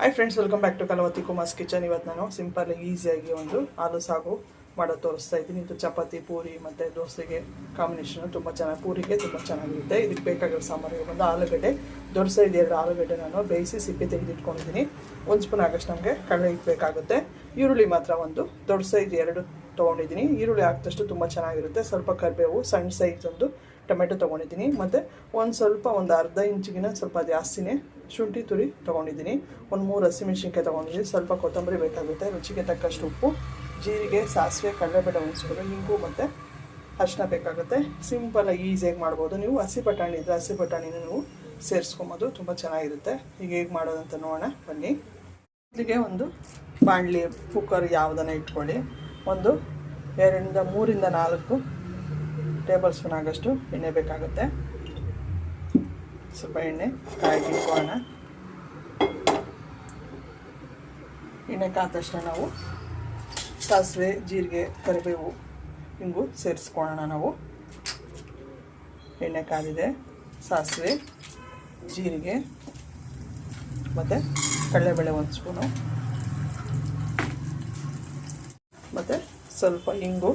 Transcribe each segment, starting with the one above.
Hi friends welcome back to Kalavathi Kumar's kitchen ಇವತ್ತು ನಾನು simple ಈಸಿಯಾಗಿ ಒಂದು ಆಲೂ ಸಾಗು ಮಾಡೋದು ತೋರಿಸ್ತಾ ಇದ್ದೀನಿ. ಇದು ಚಪಾತಿ, ಪೂರಿ ಮತ್ತು ದೋಸೆಗೆ ಕಾಂಬಿನೇಷನ್ ತುಂಬ ಚೆನ್ನಾಗಿ, ಪೂರಿಗೆ ತುಂಬ ಚೆನ್ನಾಗಿರುತ್ತೆ. ಇದಕ್ಕೆ ಬೇಕಾಗಿರೋ ಸಾಂಬಾರಿಗೆ ಬಂದು ಆಲೂಗಡ್ಡೆ. ದೊಡ್ಡ ಸೈಜ್ ಎರಡು ಆಲೂಗಡ್ಡೆ ನಾನು ಬೇಯಿಸಿ ಸಿಪ್ಪೆ ತೆಗೆದಿಟ್ಕೊಂಡಿದ್ದೀನಿ. ಒಂದು ಸ್ಪೂನ್ ಆಗಷ್ಟು ನಮಗೆ ಕಡಲೆ ಇಟ್ಬೇಕಾಗುತ್ತೆ ಈರುಳ್ಳಿ ಮಾತ್ರ ಒಂದು. ದೊಡ್ಡ ಸೈಜ್ ಎರಡು ತೊಗೊಂಡಿದ್ದೀನಿ. ಈರುಳ್ಳಿ ಹಾಕಿದಷ್ಟು ತುಂಬ ಚೆನ್ನಾಗಿರುತ್ತೆ. ಸ್ವಲ್ಪ ಕರಿಬೇವು, ಸಣ್ಣ ಸೈಜ್ ಒಂದು ಟೊಮೆಟೊ ತೊಗೊಂಡಿದ್ದೀನಿ. ಮತ್ತು ಒಂದು ಸ್ವಲ್ಪ, ಒಂದು ಅರ್ಧ ಇಂಚಿಗಿನ ಸ್ವಲ್ಪ ಜಾಸ್ತಿನೇ ಶುಂಠಿ ತುರಿ ತೊಗೊಂಡಿದ್ದೀನಿ. ಒಂದು ಮೂರು ಹಸಿಮೆಣ್ಸಿನ್ಕಾಯಿ ತೊಗೊಂಡಿದ್ದೀನಿ. ಸ್ವಲ್ಪ ಕೊತ್ತಂಬರಿ ಬೇಕಾಗುತ್ತೆ. ರುಚಿಗೆ ತಕ್ಕಷ್ಟು ಉಪ್ಪು, ಜೀರಿಗೆ, ಸಾಸಿವೆ, ಕಡಲೆಬೇಳೆ ಒಂದು ನಿಂಬು ಮತ್ತು ಅರಿಶಿನ ಬೇಕಾಗುತ್ತೆ. ಸಿಂಪಲಾಗಿ ಈಸಿಯಾಗಿ ಮಾಡ್ಬೋದು. ನೀವು ಹಸಿ ಬಟಾಣಿ ಇದ್ದರೆ ಹಸಿ ಬಟಾಣಿನ ನೀವು ಸೇರಿಸ್ಕೊಬೋದು. ತುಂಬ ಚೆನ್ನಾಗಿರುತ್ತೆ. ಈಗ ಹೇಗೆ ಮಾಡೋದಂತ ನೋಡೋಣ. ಬನ್ನಿ. ಮೊದಲಿಗೆ ಒಂದು ಬಾಣಲಿ ಕುಕ್ಕರ್ ಯಾವುದನ್ನ ಇಟ್ಕೊಳ್ಳಿ. ಒಂದು ಎರಡರಿಂದ ಮೂರಿಂದ ನಾಲ್ಕು ಟೇಬಲ್ ಸ್ಪೂನ್ ಆಗಷ್ಟು ಎಣ್ಣೆ ಬೇಕಾಗುತ್ತೆ. ಸ್ವಲ್ಪ ಎಣ್ಣೆ ಕಾಯಿಗೆ ಇಟ್ಕೊಳ್ಳೋಣ ಎಣ್ಣೆ ಕಾದ ತಕ್ಷಣ ನಾವು ಸಾಸಿವೆ, ಜೀರಿಗೆ, ಕರಿಬೇವು ಹಿಂಗು ಸೇರಿಸ್ಕೊಳ್ಳೋಣ ನಾವು. ಎಣ್ಣೆ ಕಾದಿದೆ ಸಾಸಿವೆ, ಜೀರಿಗೆ, ಮತ್ತು ಕಡಲೆಬೇಳೆ ಒಂದು ಸ್ಪೂನು. ಮತ್ತು ಸ್ವಲ್ಪ ಇಂಗು,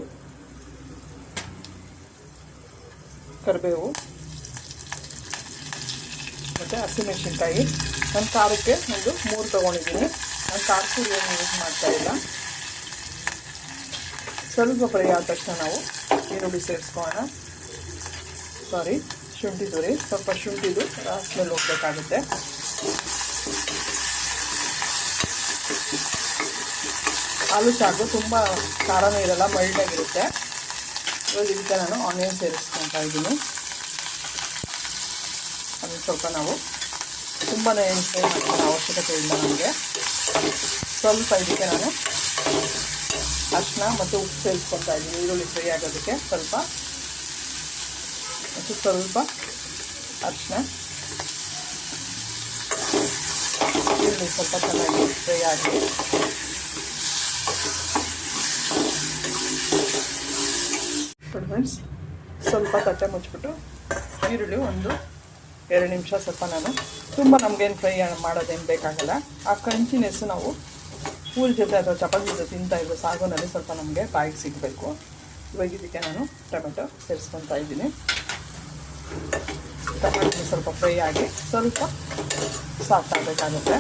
ಕರಿಬೇವು. ಮತ್ತು ಹಸಿಮೆಣಸಿನ್ಕಾಯಿ ನಾನು ಖಾರಕ್ಕೆ ಒಂದು ಮೂರು ತೊಗೊಂಡಿದ್ದೀನಿ. ನಾನು ಖಾರ ಪುಡಿ ಏನು ಯೂಸ್ ಮಾಡ್ತಾ ಇಲ್ಲ. ಸ್ವಲ್ಪ ಫ್ರೈ ಆದ ತಕ್ಷಣ ನಾವು ಈರುಳ್ಳಿ ಸೇರಿಸ್ಕೊಳ್ಳೋಣ. ಸಾರಿ ಶುಂಠಿ ತುರಿ. ಸ್ವಲ್ಪ ಶುಂಠಿದು ಸ್ಮೆಲ್ ಹೋಗ್ಬೇಕಾಗುತ್ತೆ. ಆಲೂ ಸಾಗು ತುಂಬ ಖಾರನೂ ಇರಲ್ಲ ಮೈಲ್ಡಾಗಿರುತ್ತೆ ಇವಾಗ ಇದಕ್ಕೆ ನಾನು ಆನಿಯನ್ ಸೇರಿಸ್ಕೊತಾ ಇದ್ದೀನಿ. ಅದು ಸ್ವಲ್ಪ ನಾವು ತುಂಬಾ ಫ್ರೈ ಅವಶ್ಯಕತೆ ಇಲ್ಲ ನಮಗೆ. ಸ್ವಲ್ಪ ಇದಕ್ಕೆ ನಾನು ಅರಿಶಿನ ಮತ್ತು ಉಪ್ಪು ಸೇರಿಸ್ಕೊತಾ ಇದ್ದೀನಿ. ಈರುಳ್ಳಿ ಫ್ರೈ ಆಗೋದಕ್ಕೆ ಸ್ವಲ್ಪ. ಮತ್ತು ಸ್ವಲ್ಪ ಅರಿಶಿನ ಈರುಳ್ಳಿ ಸ್ವಲ್ಪ ಚೆನ್ನಾಗಿ ಫ್ರೈ ಆಗಿ. ಫ್ರೆಂಡ್ಸ್ ಸ್ವಲ್ಪ ತಟ್ಟೆ ಮುಚ್ಚಿಬಿಟ್ಟು ಈರುಳ್ಳಿ ಒಂದು ಎರಡು ನಿಮಿಷ ಸ್ವಲ್ಪ ನಾನು ತುಂಬ ನಮಗೇನು ಫ್ರೈ ಮಾಡೋದೇನು ಬೇಕಾಗಲ್ಲ. ಆ ಕಂಚಿನೆಸ್ ನಾವು ಹೂಲ್ ಜೊತೆ ಅಥವಾ ಚಪಾತಿ ಜೊತೆ ತಿಂತಾ ಇರೋ ಸಾಗುನಲ್ಲಿ ಸ್ವಲ್ಪ ನಮಗೆ ಬಾಯಿಗೆ ಸಿಗಬೇಕು. ಇವಾಗ ಇದಕ್ಕೆ ನಾನು ಟೊಮೆಟೊ ಸೇರಿಸ್ಕೊತಾ ಇದ್ದೀನಿ. ಟೊಮೆಟೊ ಸ್ವಲ್ಪ ಫ್ರೈ ಆಗಿ ಸ್ವಲ್ಪ ಸಾಫ್ಟ್ ಆಗಬೇಕಾಗುತ್ತೆ.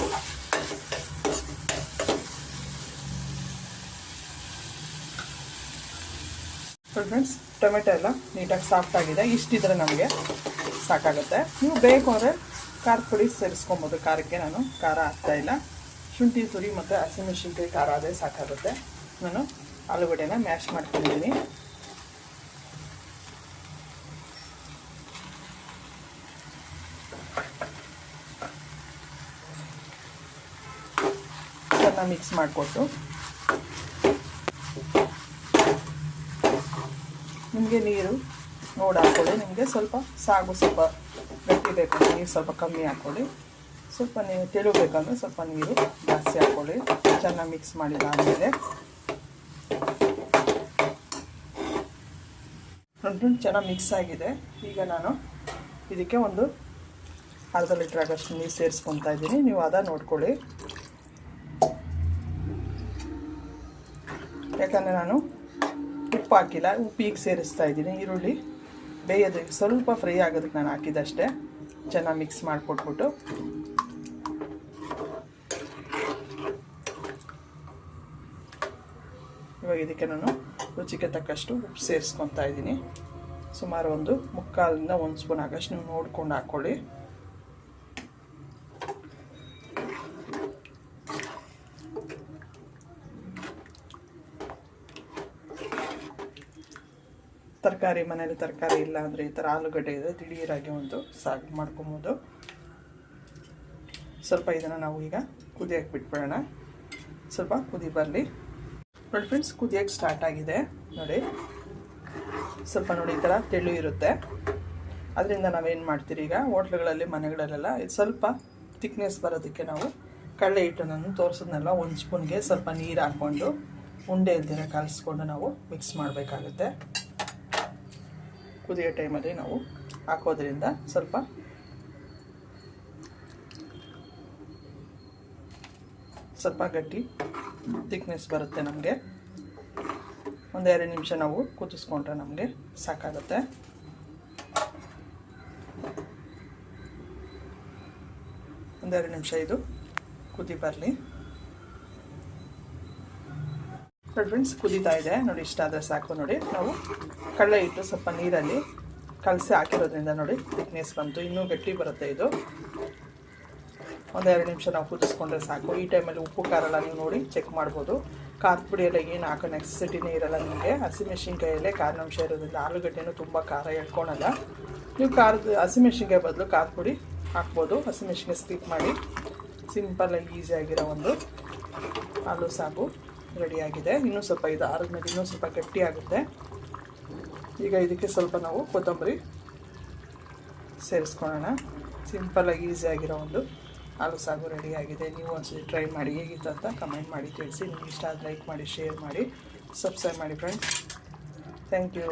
ಫ್ರೆಂಡ್ಸ್ ಟೊಮೆಟೊ ಎಲ್ಲ ನೀಟಾಗಿ ಸಾಫ್ಟ್ ಆಗಿದೆ. ಇಷ್ಟಿದ್ರೆ ನಮಗೆ ಸಾಕಾಗುತ್ತೆ. ನೀವು ಬೇಕು ಅಂದರೆ ಖಾರ ಪುಡಿ ಸೇರಿಸ್ಕೊಬೋದು. ಖಾರಕ್ಕೆ ನಾನು ಖಾರ ಹಾಕ್ತಾಯಿಲ್ಲ ಶುಂಠಿ, ತುರಿ ಮತ್ತು ಹಸಿಮೆಣಸಿನ್ಕಾಯಿ ಖಾರ ಅದೇ ಸಾಕಾಗುತ್ತೆ. ನಾನು ಆಲೂಗಡ್ಡೆನ ಮ್ಯಾಶ್ ಮಾಡ್ಕೊಂಡಿದ್ದೀನಿ. ಚೆನ್ನಾಗಿ ಮಿಕ್ಸ್ ಮಾಡಿಕೊಟ್ಟು ನಿಮಗೆ ನೀರು ನೋಡಿ ಹಾಕ್ಕೊಳ್ಳಿ ನಿಮಗೆ ಸ್ವಲ್ಪ ಸಾಗು ಸ್ವಲ್ಪ ಗಟ್ಟಿ ಬೇಕಂದ್ರೆ ನೀರು ಸ್ವಲ್ಪ ಕಮ್ಮಿ ಹಾಕ್ಕೊಳ್ಳಿ ಸ್ವಲ್ಪ ನೀವು ತೆಳು ಬೇಕಂದ್ರೆ ಸ್ವಲ್ಪ ನೀರು ಜಾಸ್ತಿ ಹಾಕ್ಕೊಳ್ಳಿ ಚೆನ್ನಾಗಿ ಮಿಕ್ಸ್ ಮಾಡಿದಾದಮೇಲೆ. ಚೆನ್ನಾಗಿ ಮಿಕ್ಸ್ ಆಗಿದೆ. ಈಗ ನಾನು ಇದಕ್ಕೆ ಒಂದು ಅರ್ಧ ಲೀಟ್ರ್ ಆಗಷ್ಟು ನೀರು ಸೇರಿಸ್ಕೊತಾ ಇದ್ದೀನಿ. ನೀವು ಅದ ನೋಡ್ಕೊಳ್ಳಿ. ಯಾಕಂದರೆ ನಾನು ಉಪ್ಪು ಹಾಕಿಲ್ಲ, ಉಪ್ಪು ಈಗ ಸೇರಿಸ್ತಾ ಇದ್ದೀನಿ, ಈರುಳ್ಳಿ. ಬೇಯೋದಕ್ಕೆ ಸ್ವಲ್ಪ ಫ್ರೈ ಆಗೋದಕ್ಕೆ ನಾನು ಹಾಕಿದಷ್ಟೇ ಚೆನ್ನಾಗಿ ಮಿಕ್ಸ್ ಮಾಡಿಕೊಟ್ಬಿಟ್ಟು. ಇವಾಗ ಇದಕ್ಕೆ ನಾನು ರುಚಿಗೆ ತಕ್ಕಷ್ಟು ಉಪ್ಪು ಸೇರಿಸ್ಕೊತಾ ಇದ್ದೀನಿ. ಸುಮಾರು ಒಂದು ಮುಕ್ಕಾಲಿಂದ ಒಂದು ಸ್ಪೂನ್ ಆಗಷ್ಟು ನೀವು ನೋಡ್ಕೊಂಡು ಹಾಕ್ಕೊಳ್ಳಿ. ತರಕಾರಿ ಮನೇಲಿ ತರಕಾರಿ ಇಲ್ಲ ಅಂದರೆ ಈ ಥರ ಆಲೂಗಡ್ಡೆ ಇದೆ ದಿಢೀರಾಗಿ ಒಂದು ಸಾಗು ಮಾಡ್ಕೊಬೋದು. ಸ್ವಲ್ಪ ಇದನ್ನು ನಾವು ಈಗ ಕುದಿಯೋಕ್ಕೆ ಬಿಟ್ಬಿಡೋಣ. ಸ್ವಲ್ಪ ಕುದಿ ಬರಲಿ. ನೋಡಿ ಫ್ರೆಂಡ್ಸ್ ಕುದಿಯೋಕ್ಕೆ ಸ್ಟಾರ್ಟ್ ಆಗಿದೆ. ನೋಡಿ. ಸ್ವಲ್ಪ ನೋಡಿ ಈ ಥರ ತೆಳು ಇರುತ್ತೆ. ಅದರಿಂದ ನಾವೇನು ಮಾಡ್ತೀರಿ ಈಗ, ಹೋಟ್ಲುಗಳಲ್ಲಿ, ಮನೆಗಳಲ್ಲೆಲ್ಲ ಸ್ವಲ್ಪ ತಿಕ್ನೆಸ್ ಬರೋದಕ್ಕೆ ನಾವು ಕಡಲೆ ಹಿಟ್ಟನ್ನು ತೋರಿಸಿದ್ನಲ್ಲ ಒಂದು ಸ್ಪೂನ್ಗೆ ಸ್ವಲ್ಪ ನೀರು ಹಾಕ್ಕೊಂಡು ಉಂಡೆ ಇಲ್ದಿರ ಕಲಿಸ್ಕೊಂಡು ನಾವು ಮಿಕ್ಸ್ ಮಾಡಬೇಕಾಗುತ್ತೆ. ಕುದಿಯೋ ಟೈಮಲ್ಲಿ ನಾವು ಹಾಕೋದ್ರಿಂದ ಸ್ವಲ್ಪ ಸ್ವಲ್ಪ ಗಟ್ಟಿ ಥಿಕ್ನೆಸ್ ಬರುತ್ತೆ ನಮಗೆ. ಒಂದೆರಡು ನಿಮಿಷ ನಾವು ಕುದಿಸ್ಕೊಂಡ್ರೆ ನಮಗೆ ಸಾಕಾಗುತ್ತೆ. ಒಂದೆರಡು ನಿಮಿಷ ಇದು ಕುದಿ ಬರಲಿ. ನೋಡಿ ಫ್ರೆಂಡ್ಸ್ ಕುದೀತಾ ಇದೆ. ನೋಡಿ, ಇಷ್ಟ ಆದರೆ ಸಾಕು ನೋಡಿ. ನಾವು ಕಡಲೆ ಇಟ್ಟು ಸ್ವಲ್ಪ ನೀರಲ್ಲಿ ಕಲಸಿ ಹಾಕಿರೋದ್ರಿಂದ ನೋಡಿ ಥಿಕ್ನೆಸ್ ಬಂತು. ಇನ್ನೂ ಗಟ್ಟಿ ಬರುತ್ತೆ ಇದು. ಒಂದೆರಡು ನಿಮಿಷ ನಾವು ಕುದಿಸ್ಕೊಂಡ್ರೆ ಸಾಕು. ಈ ಟೈಮಲ್ಲಿ ಉಪ್ಪು, ಖಾರ ನೀವು ನೋಡಿ ಚೆಕ್ ಮಾಡ್ಬೋದು. ಖಾರದ ಪುಡಿ ಎಲ್ಲ ಏನು ಹಾಕೋ ನೆಕ್ಸಿಟಿನೇ ಇರಲ್ಲ ನಿಮಗೆ. ಹಸಿಮೆಣ್ಸಿನ್ಕಾಯಲ್ಲೇ ಅಂಶ ಇರೋದ್ರಿಂದ ಆಲೂಗಡ್ಡೆನೂ ತುಂಬ ಖಾರ ಎಳ್ಕೊಳಲ್ಲ ನೀವು ಖಾರದ ಹಸಿಮೆಣ್ಸಿನ್ಕಾಯಿ ಬದಲು ಖಾರದ ಪುಡಿ ಹಾಕ್ಬೋದು. ಹಸಿಮೆಣ್ಸಿನ್ಕಾಯಿ ಸ್ಕಿಪ್ ಮಾಡಿ. ಸಿಂಪಲ್ಲಾಗಿ ಈಸಿಯಾಗಿರೋ ಒಂದು ಆಲೂ ಸಾಗು. ರೆಡಿಯಾಗಿದೆ. ಇನ್ನೂ ಸ್ವಲ್ಪ ಇದು ಆರಿದ್ಮೇಲೆ ಇನ್ನೂ ಸ್ವಲ್ಪ ಗಟ್ಟಿ ಆಗುತ್ತೆ. ಈಗ ಇದಕ್ಕೆ ಸ್ವಲ್ಪ ನಾವು ಕೊತ್ತಂಬರಿ ಸೇರಿಸ್ಕೊಳ್ಳೋಣ. ಸಿಂಪಲ್ಲಾಗಿ ಈಸಿಯಾಗಿರೋ ಒಂದು ಆಲೂ ಸಾಗು ರೆಡಿಯಾಗಿದೆ. ನೀವು ಒಂದ್ಸತಿ ಟ್ರೈ ಮಾಡಿ ಹೇಗಿತ್ತು ಅಂತ ಕಮೆಂಟ್ ಮಾಡಿ ತಿಳಿಸಿ. ನಿಮ್ಗೆ ಇಷ್ಟ ಆದರೆ ಲೈಕ್ ಮಾಡಿ ಶೇರ್ ಮಾಡಿ ಸಬ್ಸ್ಕ್ರೈಬ್ ಮಾಡಿ ಫ್ರೆಂಡ್ಸ್ ಥ್ಯಾಂಕ್ ಯು